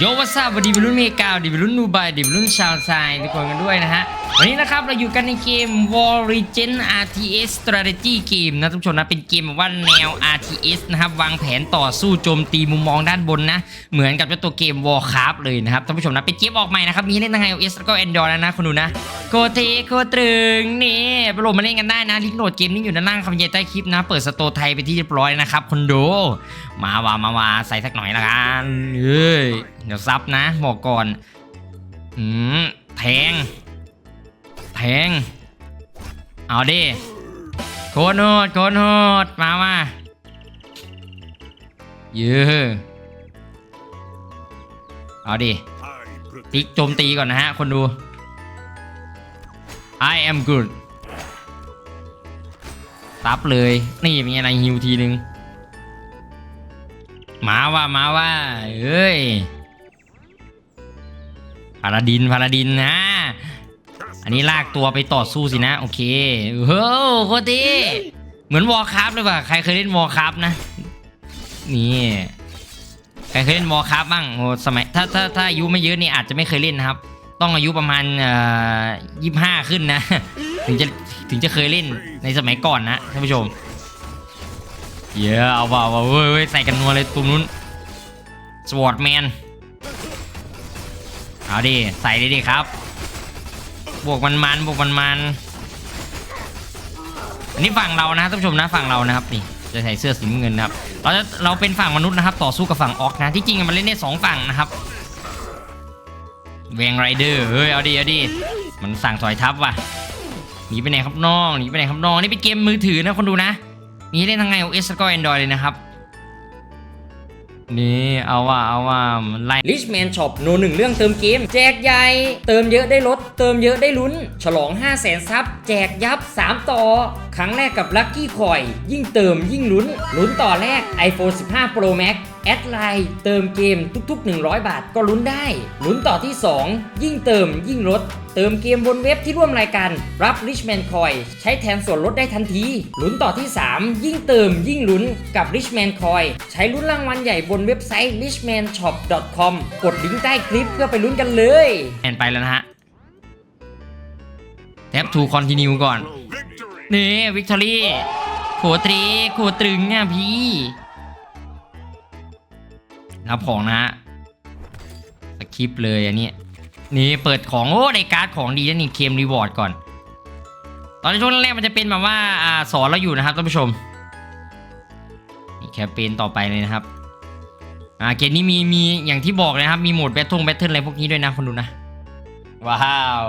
โยวัสวัสดีวัยรุ่นเมกาดีวัยรุ่นนูบายดีวัยรุ่นชาวไซทุกคนกันด้วยนะฮะ วันนี้นะครับเราอยู่กันในเกม War Legend RTS Strategy Game นะท่านผู้ชมนะ เป็นเกมว่าแนว RTS นะครับ วางแผนต่อสู้โจมตีมุมมองด้านบนนะ เหมือนกับเจ้าตัวเกม Warcraft เลยนะครับท่านผู้ชมนะ เป็นเกมออกใหม่นะครับ มีให้เล่นทั้ง iOS แล้วก็ Android แล้วนะคุณดูนะโคเทโคตรึงนี่ไปโหลดมาเล่นกันได้นะลิงก์โหลดเกมนี้อยู่ด้านล่างคำบรรยใต้คลิปนะ เปิดสโตร์ไทยไปที่เรียบร้อยนะครับคนดู มาว่ามาว่าใส่สักหน่อยละกันเอ้ยเดี๋ยวซับนะ บอกก่อนอืมแทง แทง เอาดิโคตรโหดโคตรโหดมามาเยอะเอาดิติ๊กโจมตีก่อนนะฮะ คนดู I am good ตับเลย นี่เป็นไงไรฮิวทีนึง มาว่ามาว่าเอ้ยพาราดินพาราดินนะอันนี้ลากตัวไปต่อสู้สินะ โอเคเฮ้ยโคตรดีเหมือนวอลคราฟเลยว่ะใครเคยเล่นวอลคราฟนะ นี่ใครเคยเล่นวอลคราฟบ้างโอ้สมัยถ้าถ้าถ้าอายุไม่เยอะนี่อาจจะไม่เคยเล่นนะครับ ต้องอายุประมาณยี่สิบห้าขึ้นนะ ถึงจะถึงจะเคยเล่นในสมัยก่อนนะท่านผู้ชม เยอะเอาว่าเอาว่าเว้ยเว้ยใส่กันนัวเลยตรงนู้นสวอตแมนเอาดิใส่เลยดิครับ บวกมันมันบวกมันมันอันนี้ฝั่งเรานะท่านผู้ชมนะฝั่งเรานะครับนี่จะใส่เสื้อสีน้ำเงินนะครับเราจะเราเป็นฝั่งมนุษย์นะครับ ต่อสู้กับฝั่งออกนะที่จริงมันเล่นได้สองฝั่งนะครับแวงไรเดอร์เฮ้ยเอาดิเอาดิมันสั่งถอยทับว่ะหนีไปไหนครับน้องหนีไปไหนครับน้องนี่เป็นเกมมือถือนะคนดูนะ มีให้เล่นทั้ง iOS แล้วก็ Android เลยนะครับ นี่เอาว่าเอาว่ามันไล่ Richman Shop โนหนึ่งเรื่องเติมเกม แจกใหญ่ เติมเยอะได้ลด เติมเยอะได้ลุ้น ฉลอง 5 0 0แสนซับแจกยับ 3 ต่อ ครั้งแรกกับ Lucky Coin ยิ่งเติมยิ่งลุ้น ลุ้นต่อแรก iPhone 15 Pro Max แอดไลน์เติมเกมทุก ๆ 100 บาทก็ลุ้นได้ลุ้นต่อที่ 2 ยิ่งเติมยิ่งลด เติมเกมบนเว็บที่ร่วมรายการรับ Richman Coin ใช้แทนส่วนลดได้ทันทีลุ้นต่อที่ 3 ยิ่งเติมยิ่งลุ้นกับ Richman Coin ใช้ลุ้นรางวัลใหญ่บนเว็บไซต์ richmanshop.com กดลิงก์ใต้คลิปเพื่อไปลุ้นกันเลยแอนไปแล้วนะฮะแท็บ to continue ก่อนนี่ Victory โขตรีโขตรึงเนี่ยพี่ รับของนะฮะสคริปเลยอันนี้นี่เปิดของโอ้ได้การ์ดของดีนะนี่เคมรีวอร์ดก่อน ตอนช่วงแรกมันจะเป็นแบบว่าอ่าสอนเราอยู่นะครับท่านผู้ชมนี่แคมเปญต่อไปเลยนะครับอ่าเกมนี้มีมีอย่างที่บอกนะครับ มีโหมดแบททงแบทเทิลอะไรพวกนี้ด้วยนะคนดูนะ ว้าว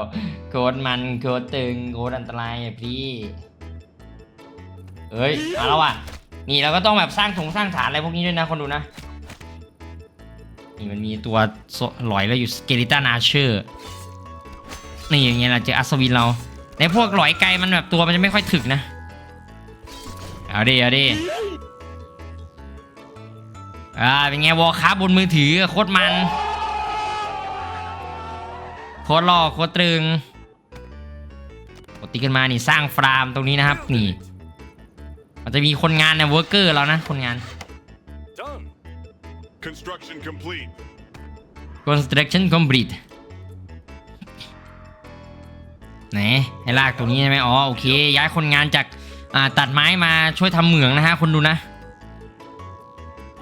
โคตรมันโคตรตึงโคตรอันตรายอะพี่เอ้ยมาแล้วอะนี่เราก็ต้องแบบสร้างถงสร้างฐานอะไรพวกนี้ด้วยนะคนดูนะ นี่มันมีตัวหลอยแล้วอยู่สเกลิตันอาเชอร์นี่อย่างเงี้ยเราเจออัศวินเราในพวกหลอยไกลมันแบบตัวมันจะไม่ค่อยถึกนะ เอาดิเอาดิอ่าเป็นไงวอลคราบนมือถือโคตรมันโคตรหล่อโคตรตรึงปกติกันมานี่สร้างฟาร์มตรงนี้นะครับ นี่ มันจะมีคนงานนะเวิร์กเกอร์เรานะคนงาน Construction complete. construction complete ไหนให้ลากตัวนี้ใช่ไหมอ๋อโอเค ย้ายคนงานจากอ่าตัดไม้มาช่วยทำเหมืองนะฮะคนดูนะ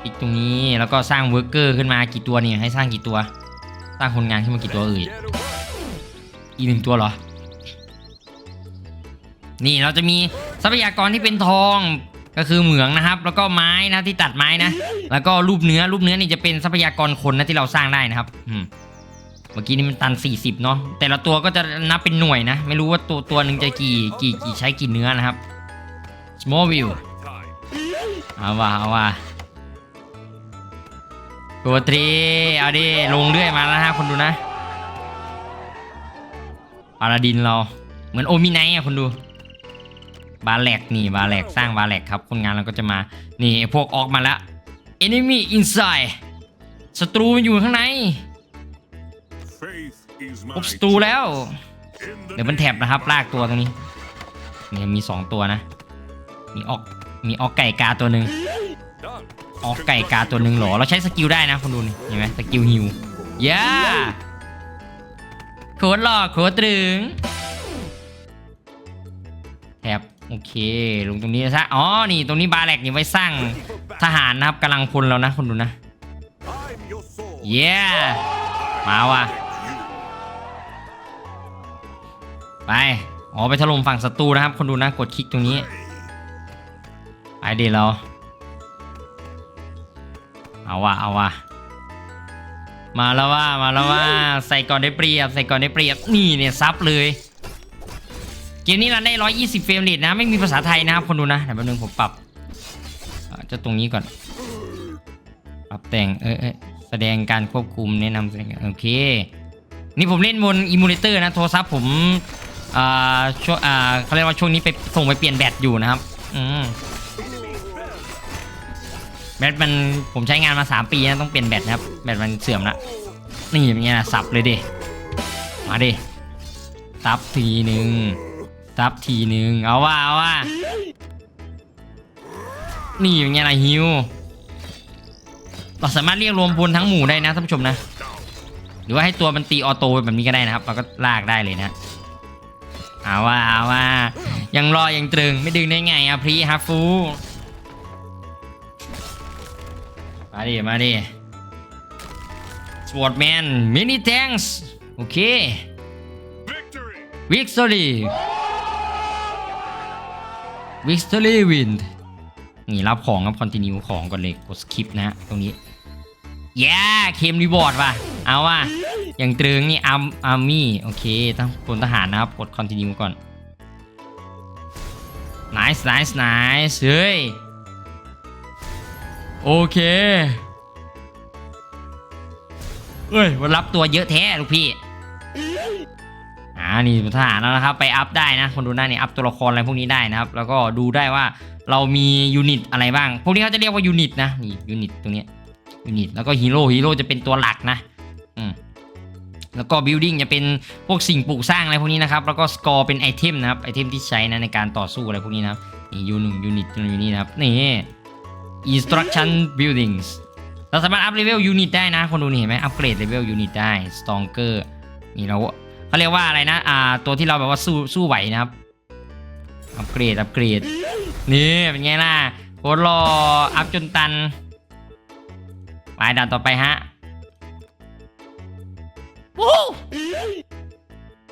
อีกตรงนี้แล้วก็สร้างเวิร์กเกอร์ขึ้นมากี่ตัวเนี่ยให้สร้างกี่ตัว สร้างคนงานขึ้นมากี่ตัวเอ่ย Get away. อีกหนึ่งตัวเหรอ นี่เราจะมีทรัพยากรที่เป็นทอง ก็คือเหมืองนะครับ แล้วก็ไม้นะที่ตัดไม้นะ แล้วก็รูปเนื้อรูปเนื้อนี่จะเป็นทรัพยากรคนนะที่เราสร้างได้นะครับอืมเมื่อกี้นี่มันตัน 40เนาะแต่ละตัวก็จะนับเป็นหน่วยนะ ไม่รู้ว่าตัวตัวหนึ่งจะกี่กี่กี่ใช้กี่เนื้อนะครับ small view Time. เอาว่าเอาว่าตัวตรีเอาดิลงเรื่อยมาแล้วนะฮะคนดูนะปาราดินเรา เหมือนโอมิไนท์อะคนดู บาแลกนี่บาแลกสร้างบาแลกครับคนงานเราก็จะมานี่พวกออกมาแล้ว enemy inside ศัตรูมันอยู่ข้างใน Faith is พบ my ศัตรูแล้ว In the เดี๋ยวมันแถบนะครับ ลากตัวตรงนี้เนี่ยมีสองตัวนะ มีออกมีออกไก่กาตัวหนึ่ง Done. ออกไก่กาตัวหนึ่งเหรอ เราใช้สกิลได้นะคุณดูนี่เห็นไหมสกิลฮิว For ย่าโคตรหลอกโคตรตรึงแถบ โอเคลงตรงนี้นะซะอ๋อนี่ตรงนี้บาแลกนี่ไว้สร้างทหารนะครับกำลังพลแล้วนะคนดูนะเย้มาว่ะไปอ๋อไปถล่มฝั่งศัตรูนะครับ คนดูนะกดคลิกตรงนี้ไปเดี๋ยวเราเอาว่ะเอาว่ะมาแล้วว่ามาแล้วว่าใส่ก่อนได้เปรียบ ใส่ก่อนได้เปรียบนี่เนี่ยซับเลย เกมนี้เราได้ 120 เฟรมเรทนะ ไม่มีภาษาไทยนะครับคนดูนะเดี๋ยวแป๊บนึงผมปรับจะตรงนี้ก่อน ปรับแต่งเออเออแสดงการควบคุมแนะนำแสดงโอเค นี่ผมเล่นบนอิมูเลเตอร์นะ โทรศัพท์ผมอ่าช่วงอ่าเขาเรียกว่าช่วงนี้ไปส่งไปเปลี่ยนแบตอยู่นะครับอืมแบตมันผมใช้งานมา 3 ปีนะต้องเปลี่ยนแบตนะครับ แบตมันเสื่อมละนี่เป็นไงล่ะสับเลยดิมาดิซับทีหนึ่ง ซับทีหนึ่งเอาว่าเอาว่านี่เป็นไงล่ะฮิว เราสามารถเรียกรวมพลทั้งหมู่ได้นะท่านผู้ชมนะ หรือว่าให้ตัวมันตีออโต้แบบนี้ก็ได้นะครับ เราก็ลากได้เลยนะ เอาว่าเอาว่ายังรอยังตรึงไม่ดึงได้ไงอะพรีฮัฟฟู มาดิ มาดิสวอตแมนมินิแทงส์โอเค Victory. วิกตอรี่วิกตอรี่วินนี่รับของครับคอนติเนียของก่อนเลยกดสคิปนะฮะตรงนี้แย่เคมรีบอร์ดว่ะ เอาว่ะ อย่างตรึงนี่อาร์มอาร์มี่โอเคทั้งพลทหารนะครับ กดคอนติเนียก่อน nice nice nice เฮ้ย โอเคเอ้ยมันรับตัวเยอะแท้ลูกพี่ นี่ทหารแล้วนะครับ ไปอัพได้นะคนดูหน้านี่อัพตัวละครอะไรพวกนี้ได้นะครับ แล้วก็ดูได้ว่าเรามียูนิตอะไรบ้าง พวกนี้เขาจะเรียกว่ายูนิตนะนี่ยูนิตตรงนี้ยูนิตแล้วก็ฮีโร่ฮีโร่จะเป็นตัวหลักนะอืมแล้วก็บิลดิ้งจะเป็นพวกสิ่งปลูกสร้างอะไรพวกนี้นะครับ แล้วก็สกอร์เป็นไอเทมนะครับไอเทมที่ใช้นะในการต่อสู้อะไรพวกนี้นะครับนี่ยูหนึ่งยูนิตอยู่นี่นะครับนี่ instruction buildings เราสามารถอัพเลเวลยูนิตได้นะคนดูนี่เห็นไหมอัปเกรดเลเวลยูนิตได้ stronger นี่เรา เขาเรียกว่าอะไรนะ อ่า ตัวที่เราแบบว่าสู้สู้ไหวนะครับ อัปเกรด อัปเกรด นี่เป็นไงล่ะโคตรรออัพจนตัน ไปด่านต่อไปฮะ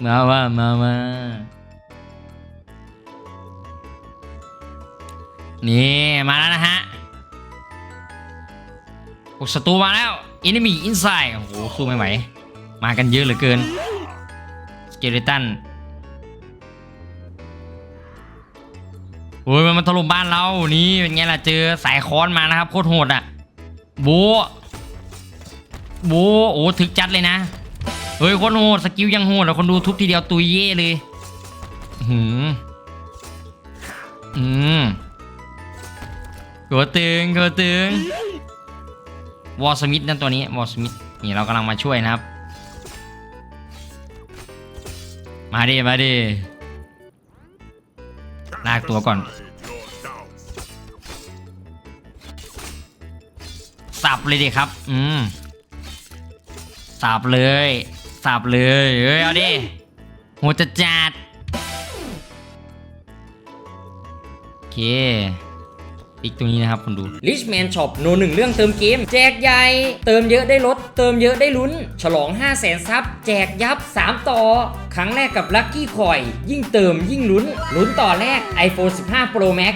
มาว่ามามานี่ มาแล้วนะฮะพวกศัตรูมาแล้ว enemy inside โอ้โหสู้ไม่ไหว มากันเยอะเหลือเกิน ลตันโอ้ยมันมาถล่มบ้านเรานี่เป็นไงล่ะเจอสายค้อนมานะครับโคตรโหดอะโบะโบะโอ้ถึกจัดเลยนะเฮ้ยโคตรโหดสกิลยังโหดแล้วคนดูทุบทีเดียวตุยเย่เลยหืมอืมกดตึงกดตึงวอลสมิธนั่นตัวนี้วอลสมิธนี่เรากำลังมาช่วยนะครับ มาดิมาดิลากตัวก่อน สับเลยดิครับ อืม สับเลย สับเลยเฮ้ยเอาดิโหจะจัดโอเค ติ๊กตรงนี้นะครับคุณดู Richman Shop โนหนึ่งเรื่องเติมเกม แจกใหญ่ เติมเยอะได้ลด เติมเยอะได้ลุ้น ฉลอง 5 0 0แสนซับ แจกยับ 3 ต่อ ครั้งแรกกับ Lucky Coin ยิ่งเติมยิ่งลุ้น ลุ้นต่อแรก iPhone 15 Pro Max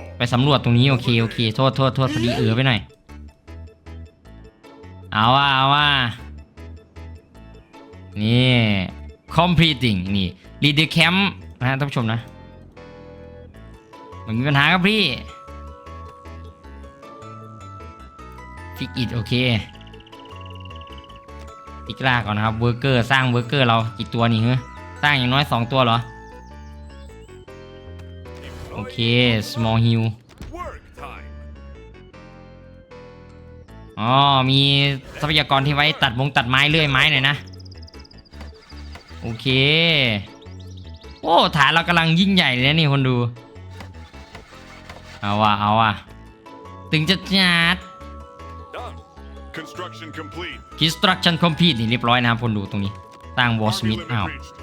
ไปสำรวจตรงนี้โอเคโอเคโทษโทษโทษพอดีเออไปหน่อย เอาว่าเอาว่านี่ completing นี่ lead the camp นะฮะท่านผู้ชมนะมันมีปัญหาครับพี่ fix it โอเคติ๊กลาก่อนนะครับเวอร์เกอร์สร้างเวอร์เกอร์เรากี่ตัวนี่เฮ้สร้างอย่างน้อย 2 ตัวเหรอ โอเค small hill Work time. อ๋อ มีทรัพยากรที่ไว้ตัดมงตัดไม้เลื่อยไม้หน่อยนะ โอเค โอ้ฐานเรากำลังยิ่งใหญ่เลยนะนี่คนดู เอาว่ะเอาว่ะถึงจะจัด Done. Construction complete. construction complete นี่เรียบร้อยนะครับคนดูตรงนี้สร้าง wall Army smith limit อ้าว reached.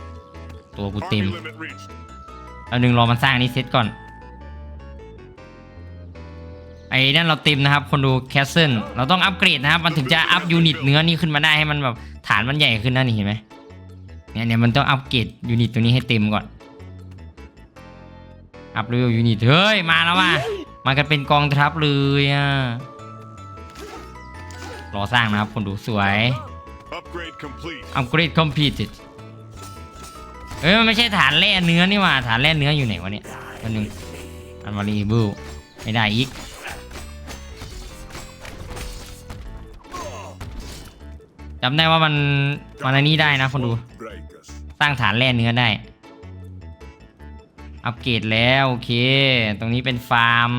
ตัวกู Army เต็ม limit reached. เอาหนึ่งรอมันสร้างนี้เสร็จก่อน ไอ้นั่นเราเต็มนะครับ คนดูแคสเซิลเราต้องอัปเกรดนะครับ มันถึงจะอัพยูนิตเนื้อนี่ขึ้นมาได้ให้มันแบบฐานมันใหญ่ขึ้นนะนี่เห็นไหมเนี่ยเนี่ยมันต้องอัปเกรดยูนิตตัวนี้ให้เต็มก่อน อัพเลเวลยูนิตเฮ้ยมาแล้วว่ะมากันเป็นกองทัพเลยอะรอสร้างนะครับ คนดูสวย Upgrade complete. อัปเกรด completed เอ้ยมันไม่ใช่ฐานแร่เนื้อนี่หว่าฐานแร่เนื้ออยู่ไหนวะเนี่ยอันหนึงอันวารีเบิลไม่ได้อีก จำได้ว่ามันมันอันนี้ได้นะคนดู Breakers. สร้างฐานแร่เนื้อได้ อัปเกรดแล้วโอเค ตรงนี้เป็นฟาร์ม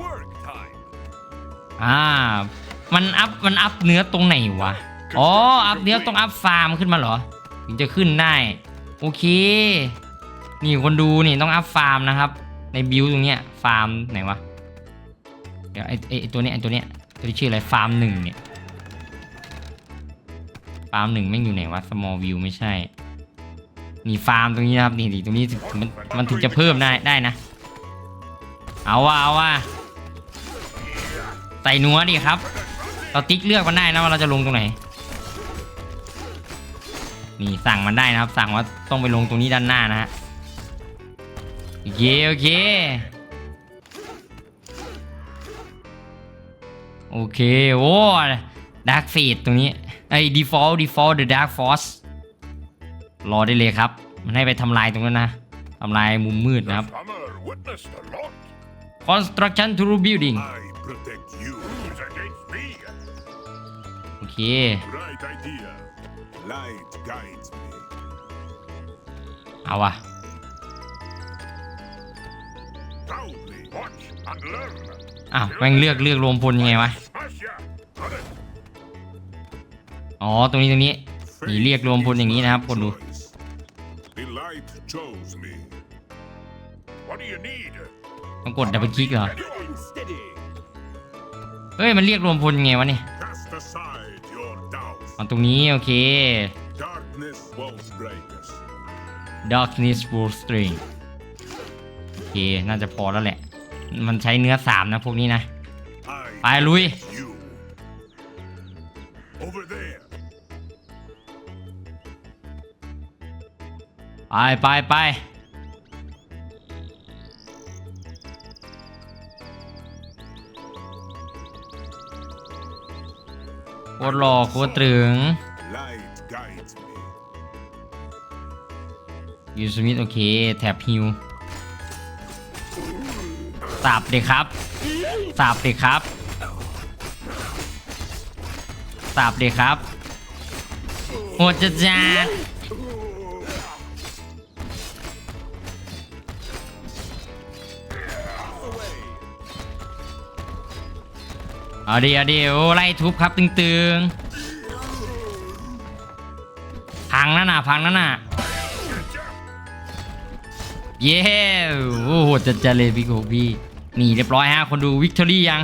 Work time. อ่า มันอัพ มันอัพเนื้อตรงไหนวะ อ๋อ อัพเนื้อต้องอัพฟาร์มขึ้นมาเหรอ ถึงจะขึ้นได้ โอเค นี่คนดูนี่ต้องอัพฟาร์มนะครับ ในบิวตรงเนี้ยฟาร์มไหนวะ เดี๋ยวไอไอไอ้ตัวเนี้ยไอตัวเนี้ยตัวที่ชื่ออะไรฟาร์มหนึ่งเนี่ย ฟาร์มหนึ่งแม่งอยู่ไหนวะ small view ไม่ใช่นี่ฟาร์มตรงนี้นะครับนี่ตรงนี้มันมันถึงจะเพิ่มได้ได้นะ เอาว่ะเอาว่ะใส่นัวดิครับ เราติ๊กเลือกมันได้นะว่าเราจะลงตรงไหน นี่สั่งมันได้นะครับ สั่งว่าต้องไปลงตรงนี้ด้านหน้านะฮะโอเคโอเคโอเคโอ้ดาร์กฟีดตรงนี้ ไอ้ default default the dark force รอได้เลยครับ มันให้ไปทำลายตรงนั้นนะทำลายมุมมืดนะครับ construction to building โอเค เอาวะอ้าวแม่งเลือกเลือกรวมพลยังไงวะ อ๋อ ตรงนี้ตรงนี้นี่เรียกรวมพลอย่างนี้นะครับ คนดู Choice. The light chose me. What do you need? ต้องกดดับเบิลคลิกเหรอ Going steady. เฮ้ย มันเรียกรวมพลยังไงวะเนี่ย Cast aside your doubts. เอาตรงนี้ โอเค Darkness won't break us. darkness will string โอเค น่าจะพอแล้วแหละ มันใช้เนื้อสามนะพวกนี้นะ ไป I ลุย you. Over there. ไปไปไปโคตรหล่อโคตรตรึง Light guides me. ยูสมิธโอเคแท็บฮิวสับเด็กครับสับเด็กครับ สับเด็กครับโหดจัดจัดเอาดีเอาดีโอ้ไล่ทุบครับตึงๆพังนั่นน่ะพังนั่นน่ะเย้โอ้โหจะจะเลยพี่โกพี่นี่เรียบร้อยฮะคนดูวิกตอรี่ยัง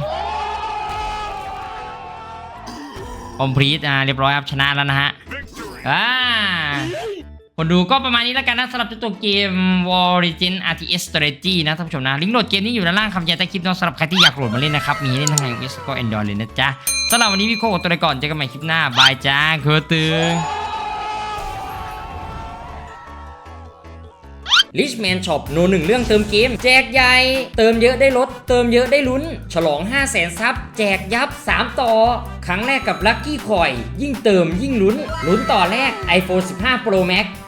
คอมพลีทอ่าเรียบร้อยครับชนะแล้วนะฮะ Victory. อ่าคนดูก็ประมาณนี้แล้วกันนะสำหรับตัวเกม War Legend RTS Strategy นะท่านผู้ชมนะ ลิงก์โหลดเกมนี้อยู่ด้านล่างคำแจ้งใต้คลิปเน้องสำหรับใครที่อยากโหลดมาเล่นนะครับ มีให้เล่นทั้งไอ o s ก็ Android เลยนะจ๊ะสำหรับวันนี้พี่โคกับตัวไปก่อนเจอกันใหม่คลิปหน้าบายจ้าเคอตึง Richman Shop โนหนึ่งเรื่องเติมเกม แจกใหญ่ เติมเยอะได้ลด เติมเยอะได้ลุ้น ฉลอง 5 0 0แสนซับ แจกยับ 3 ต่อ ครั้งแรกกับลัคกี้คอย ยิ่งเติมยิ่งลุ้น ลุ้นต่อแรก iPhone 15 Pro Max